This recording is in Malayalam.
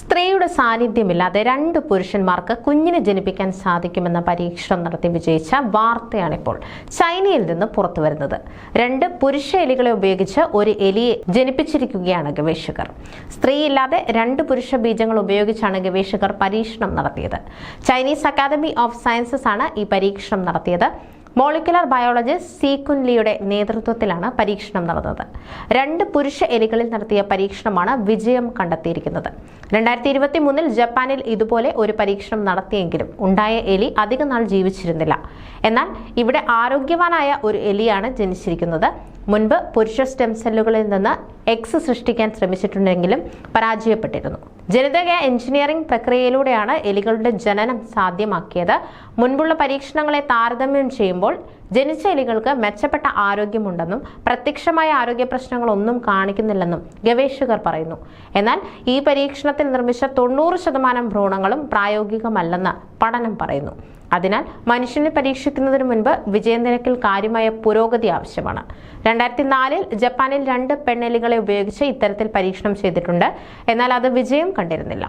സ്ത്രീയുടെ സാന്നിധ്യമില്ലാതെ രണ്ട് പുരുഷന്മാർക്ക് കുഞ്ഞിനെ ജനിപ്പിക്കാൻ സാധിക്കുമെന്ന പരീക്ഷണം നടത്തി വിജയിച്ച വാർത്തയാണിപ്പോൾ ചൈനയിൽ നിന്ന് പുറത്തു വരുന്നത്. രണ്ട് പുരുഷ എലികളെ ഉപയോഗിച്ച് ഒരു എലിയെ ജനിപ്പിച്ചിരിക്കുകയാണ് ഗവേഷകർ. സ്ത്രീയില്ലാതെ രണ്ട് പുരുഷ ബീജങ്ങൾ ഉപയോഗിച്ചാണ് ഗവേഷകർ പരീക്ഷണം നടത്തിയത്. ചൈനീസ് അക്കാദമി ഓഫ് സയൻസസ് ആണ് ഈ പരീക്ഷണം നടത്തിയത്. മോളിക്കുലർ ബയോളജിസ്റ്റ് സി കുൻലിയുടെ നേതൃത്വത്തിലാണ് പരീക്ഷണം നടന്നത്. രണ്ട് പുരുഷ എലികളിൽ നടത്തിയ പരീക്ഷണമാണ് വിജയം കണ്ടെത്തിയിരിക്കുന്നത്. രണ്ടായിരത്തി ഇരുപത്തി മൂന്നിൽ ജപ്പാനിൽ ഇതുപോലെ ഒരു പരീക്ഷണം നടത്തിയെങ്കിലും ഉണ്ടായ എലി അധികനാൾ ജീവിച്ചിരുന്നില്ല. എന്നാൽ ഇവിടെ ആരോഗ്യവാനായ ഒരു എലിയാണ് ജനിച്ചിരിക്കുന്നത്. മുൻപ് പുരുഷ സ്റ്റെം സെല്ലുകളിൽ നിന്ന് എക്സ് സൃഷ്ടിക്കാൻ ശ്രമിച്ചിട്ടുണ്ടെങ്കിലും പരാജയപ്പെട്ടിരുന്നു. ജനിതക എഞ്ചിനീയറിംഗ് പ്രക്രിയയിലൂടെയാണ് എലികളുടെ ജനനം സാധ്യമാക്കിയത്. മുൻപുള്ള പരീക്ഷണങ്ങളെ താരതമ്യം ചെയ്യുമ്പോൾ ജനിച്ച എലികൾക്ക് മെച്ചപ്പെട്ട ആരോഗ്യമുണ്ടെന്നും പ്രത്യക്ഷമായ ആരോഗ്യ പ്രശ്നങ്ങളൊന്നും കാണിക്കുന്നില്ലെന്നും ഗവേഷകർ പറയുന്നു. എന്നാൽ ഈ പരീക്ഷണത്തിൽ നിർമ്മിച്ച തൊണ്ണൂറ് ശതമാനം ഭ്രൂണങ്ങളും പ്രായോഗികമല്ലെന്ന് പഠനം പറയുന്നു. അതിനാൽ മനുഷ്യനെ പരീക്ഷിക്കുന്നതിന് മുൻപ് വിജയനിരക്കിൽ കാര്യമായ പുരോഗതി ആവശ്യമാണ്. രണ്ടായിരത്തി നാലിൽ ജപ്പാനിൽ രണ്ട് പെണ്ണെലികളെ ഉപയോഗിച്ച് ഇത്തരത്തിൽ പരീക്ഷണം ചെയ്തിട്ടുണ്ട്. എന്നാൽ അത് വിജയം കണ്ടിരുന്നില്ല.